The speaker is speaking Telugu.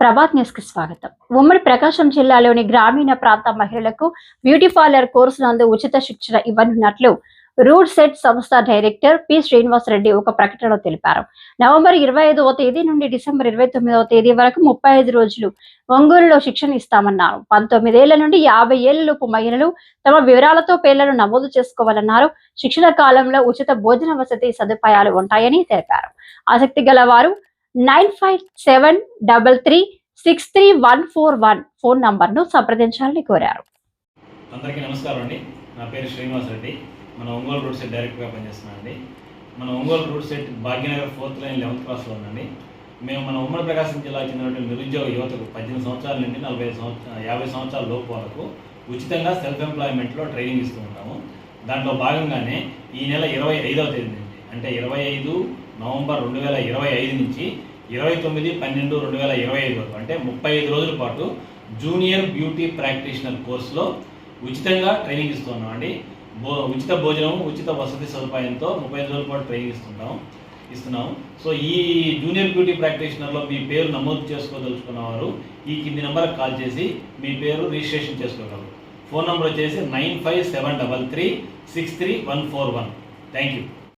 ప్రభాత్ న్యూస్కి స్వాగతం. ఉమ్మడి ప్రకాశం జిల్లాలోని గ్రామీణ ప్రాంత మహిళలకు బ్యూటీ పార్లర్ కోర్సు నందు ఉచిత శిక్షణ ఇవ్వనున్నట్లు రూడ్ సెట్ సంస్థ డైరెక్టర్ పి శ్రీనివాస్ రెడ్డి ఒక ప్రకటనలో తెలిపారు. నవంబర్ ఇరవై ఐదవ తేదీ నుండి డిసెంబర్ ఇరవై తొమ్మిదవ తేదీ వరకు ముప్పై ఐదు రోజులు ఒంగోలులో శిక్షణ ఇస్తామన్నారు. పంతొమ్మిదేళ్ళ నుండి యాభై ఏళ్ళలోపు మహిళలు తమ వివరాలతో పేర్లను నమోదు చేసుకోవాలన్నారు. శిక్షణ కాలంలో ఉచిత భోజన వసతి సదుపాయాలు ఉంటాయని తెలిపారు. ఆసక్తి గల వారు nine five seven double three six three one four one phone నంబర్ను సంప్రదించాలని కోరారు. అందరికీ నమస్కారం అండి. నా పేరు శ్రీనివాస్ రెడ్డి. మన ఒంగోలు రూట్ సెట్ డైరెక్ట్గా పనిచేస్తున్నాను అండి. మన Ongole RUDSET Bhagyanagar fourth line eleventh క్లాస్లో ఉందండి. మేము మన ఉమ్మడి ప్రకాశం జిల్లా చెందినటువంటి నిరుద్యోగ యువతకు పద్దెనిమిది సంవత్సరాల నుండి నలభై సంవత్సరాల యాభై సంవత్సరాల లోపు వరకు ఉచితంగా సెల్ఫ్ ఎంప్లాయ్మెంట్లో ట్రైనింగ్ ఇస్తూ ఉంటాము. దాంట్లో భాగంగానే ఈ నెల ఇరవై ఐదవ తేదీ అంటే ఇరవై ఐదు నవంబర్ రెండు వేల ఇరవై ఐదు నుంచి ఇరవై తొమ్మిది పన్నెండు రెండు వేల ఇరవై ఐదు వరకు అంటే ముప్పై ఐదు రోజుల పాటు జూనియర్ బ్యూటీ ప్రాక్టీషనర్ కోర్సులో ఉచితంగా ట్రైనింగ్ ఇస్తున్నాం అండి. భో ఉచిత భోజనం ఉచిత వసతి సదుపాయంతో ముప్పై ఐదు రోజుల పాటు ట్రైనింగ్ ఇస్తుంటాం ఇస్తున్నాం. సో ఈ జూనియర్ బ్యూటీ ప్రాక్టీషనర్లో మీ పేరు నమోదు చేసుకోదలుచుకున్న వారు ఈ కింది నెంబర్కి కాల్ చేసి మీ పేరు రిజిస్ట్రేషన్ చేసుకోగలరు. ఫోన్ నెంబర్ వచ్చేసి nine five seven double three six three one four one. Thank you.